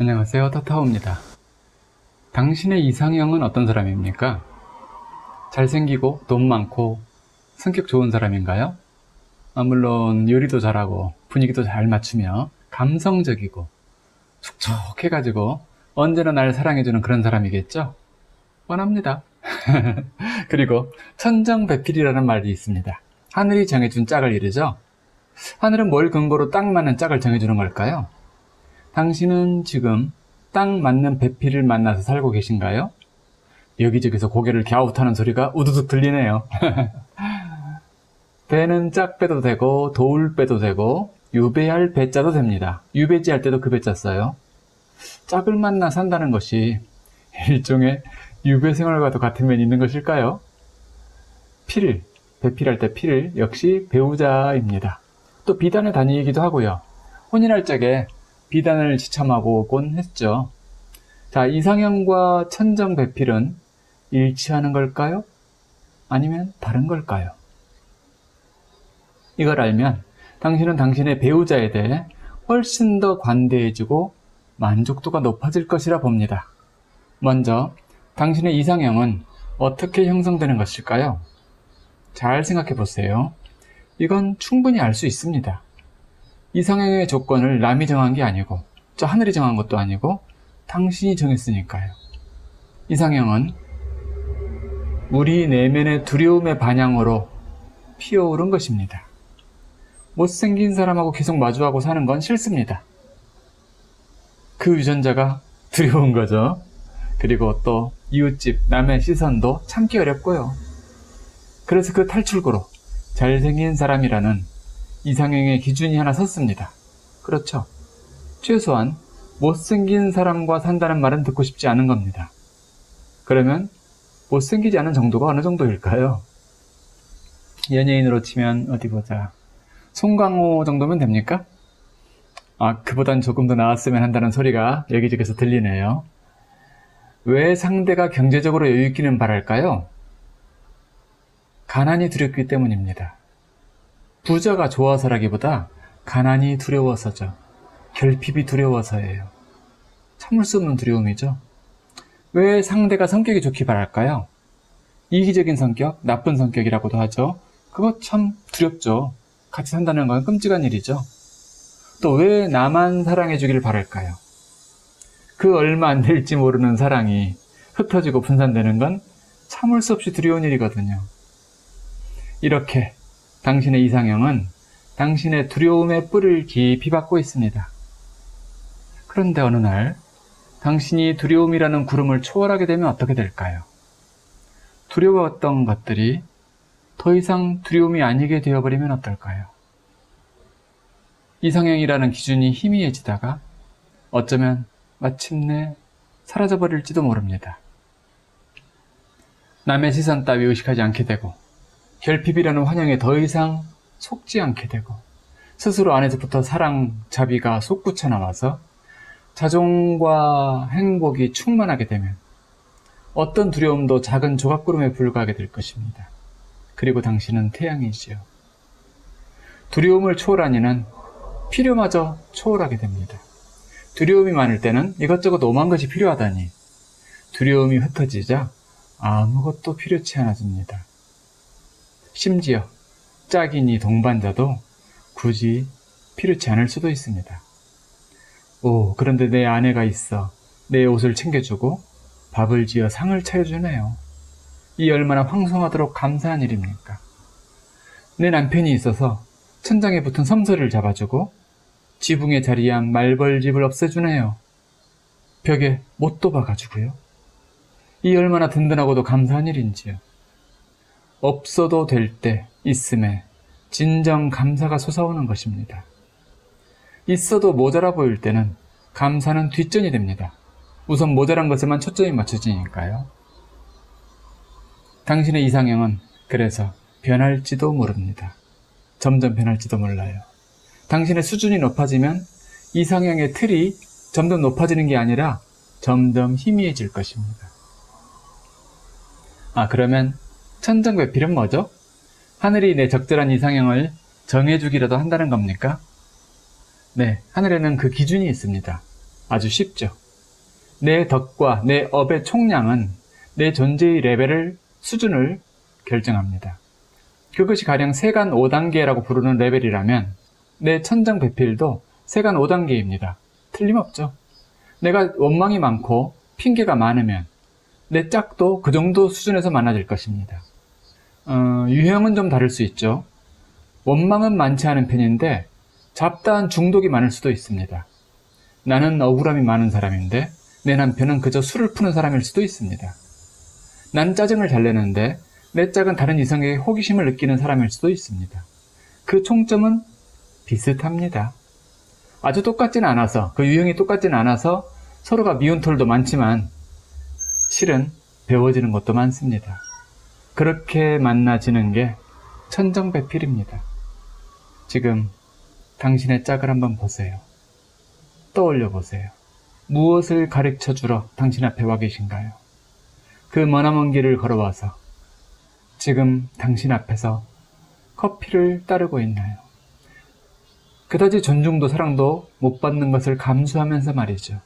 안녕하세요. 타타오입니다. 당신의 이상형은 어떤 사람입니까? 잘생기고 돈 많고 성격 좋은 사람인가요? 아, 물론 요리도 잘하고 분위기도 잘 맞추며 감성적이고 촉촉해가지고 언제나 날 사랑해주는 그런 사람이겠죠? 뻔합니다. 그리고 천정배필이라는 말이 있습니다. 하늘이 정해준 짝을 이르죠? 하늘은 뭘 근거로 딱 맞는 짝을 정해주는 걸까요? 당신은 지금 딱 맞는 배필을 만나서 살고 계신가요? 여기저기서 고개를 갸웃하는 소리가 우두둑 들리네요. 배는 짝 빼도 되고 도울 빼도 되고 유배할 배자도 됩니다. 유배지 할 때도 그 배자 써요. 짝을 만나 산다는 것이 일종의 유배 생활과도 같은 면이 있는 것일까요? 필, 배필할 때 필 역시 배우자입니다. 또 비단에 다니기도 하고요. 혼인할 적에 비단을 지참하고 오곤 했죠. 자, 이상형과 천정 배필은 일치하는 걸까요? 아니면 다른 걸까요? 이걸 알면 당신은 당신의 배우자에 대해 훨씬 더 관대해지고 만족도가 높아질 것이라 봅니다. 먼저, 당신의 이상형은 어떻게 형성되는 것일까요? 잘 생각해 보세요. 이건 충분히 알 수 있습니다. 이상형의 조건을 남이 정한 게 아니고, 저 하늘이 정한 것도 아니고, 당신이 정했으니까요. 이상형은 우리 내면의 두려움의 반향으로 피어오른 것입니다. 못생긴 사람하고 계속 마주하고 사는 건 싫습니다. 그 유전자가 두려운 거죠. 그리고 또 이웃집 남의 시선도 참기 어렵고요. 그래서 그 탈출구로 잘생긴 사람이라는 이상형의 기준이 하나 섰습니다. 그렇죠. 최소한 못생긴 사람과 산다는 말은 듣고 싶지 않은 겁니다. 그러면 못생기지 않은 정도가 어느 정도일까요? 연예인으로 치면 어디 보자. 송강호 정도면 됩니까? 아, 그보단 조금 더 나았으면 한다는 소리가 여기저기서 들리네요. 왜 상대가 경제적으로 여유있기는 바랄까요? 가난이 두렵기 때문입니다. 부자가 좋아서라기보다 가난이 두려워서죠. 결핍이 두려워서예요. 참을 수 없는 두려움이죠. 왜 상대가 성격이 좋기 바랄까요? 이기적인 성격, 나쁜 성격이라고도 하죠. 그거 참 두렵죠. 같이 산다는 건 끔찍한 일이죠. 또 왜 나만 사랑해주길 바랄까요? 그 얼마 안 될지 모르는 사랑이 흩어지고 분산되는 건 참을 수 없이 두려운 일이거든요. 이렇게 당신의 이상형은 당신의 두려움의 뿔을 깊이 받고 있습니다. 그런데 어느 날 당신이 두려움이라는 구름을 초월하게 되면 어떻게 될까요? 두려웠던 것들이 더 이상 두려움이 아니게 되어버리면 어떨까요? 이상형이라는 기준이 희미해지다가 어쩌면 마침내 사라져버릴지도 모릅니다. 남의 시선 따위 의식하지 않게 되고 결핍이라는 환영에 더 이상 속지 않게 되고 스스로 안에서부터 사랑, 자비가 솟구쳐 나와서 자존과 행복이 충만하게 되면 어떤 두려움도 작은 조각구름에 불과하게 될 것입니다. 그리고 당신은 태양이지요. 두려움을 초월한 이는 필요마저 초월하게 됩니다. 두려움이 많을 때는 이것저것 오만 것이 필요하다니 두려움이 흩어지자 아무것도 필요치 않아집니다. 심지어 짝이니 동반자도 굳이 필요치 않을 수도 있습니다. 오, 그런데 내 아내가 있어 내 옷을 챙겨주고 밥을 지어 상을 차려주네요. 이 얼마나 황송하도록 감사한 일입니까? 내 남편이 있어서 천장에 붙은 섬서를 잡아주고 지붕에 자리한 말벌집을 없애주네요. 벽에 못도 박아주고요. 이 얼마나 든든하고도 감사한 일인지요. 없어도 될 때 있음에 진정 감사가 솟아오는 것입니다. 있어도 모자라 보일 때는 감사는 뒷전이 됩니다. 우선 모자란 것에만 초점이 맞춰지니까요. 당신의 이상형은 그래서 변할지도 모릅니다. 점점 변할지도 몰라요. 당신의 수준이 높아지면 이상형의 틀이 점점 높아지는 게 아니라 점점 희미해질 것입니다. 아, 그러면 천정 배필은 뭐죠? 하늘이 내 적절한 이상형을 정해주기라도 한다는 겁니까? 네, 하늘에는 그 기준이 있습니다. 아주 쉽죠. 내 덕과 내 업의 총량은 내 존재의 레벨을, 수준을 결정합니다. 그것이 가령 세간 5단계라고 부르는 레벨이라면 내 천정 배필도 세간 5단계입니다. 틀림없죠. 내가 원망이 많고 핑계가 많으면 내 짝도 그 정도 수준에서 많아질 것입니다. 어, 유형은 좀 다를 수 있죠. 원망은 많지 않은 편인데 잡다한 중독이 많을 수도 있습니다. 나는 억울함이 많은 사람인데 내 남편은 그저 술을 푸는 사람일 수도 있습니다. 난 짜증을 잘 내는데 내 짝은 다른 이성에게 호기심을 느끼는 사람일 수도 있습니다. 그 총점은 비슷합니다. 아주 똑같진 않아서, 그 유형이 똑같진 않아서 서로가 미운 털도 많지만 실은 배워지는 것도 많습니다. 그렇게 만나지는 게 천정배필입니다. 지금 당신의 짝을 한번 보세요. 떠올려 보세요. 무엇을 가르쳐 주러 당신 앞에 와 계신가요? 그 머나먼 길을 걸어와서 지금 당신 앞에서 커피를 따르고 있나요? 그다지 존중도 사랑도 못 받는 것을 감수하면서 말이죠.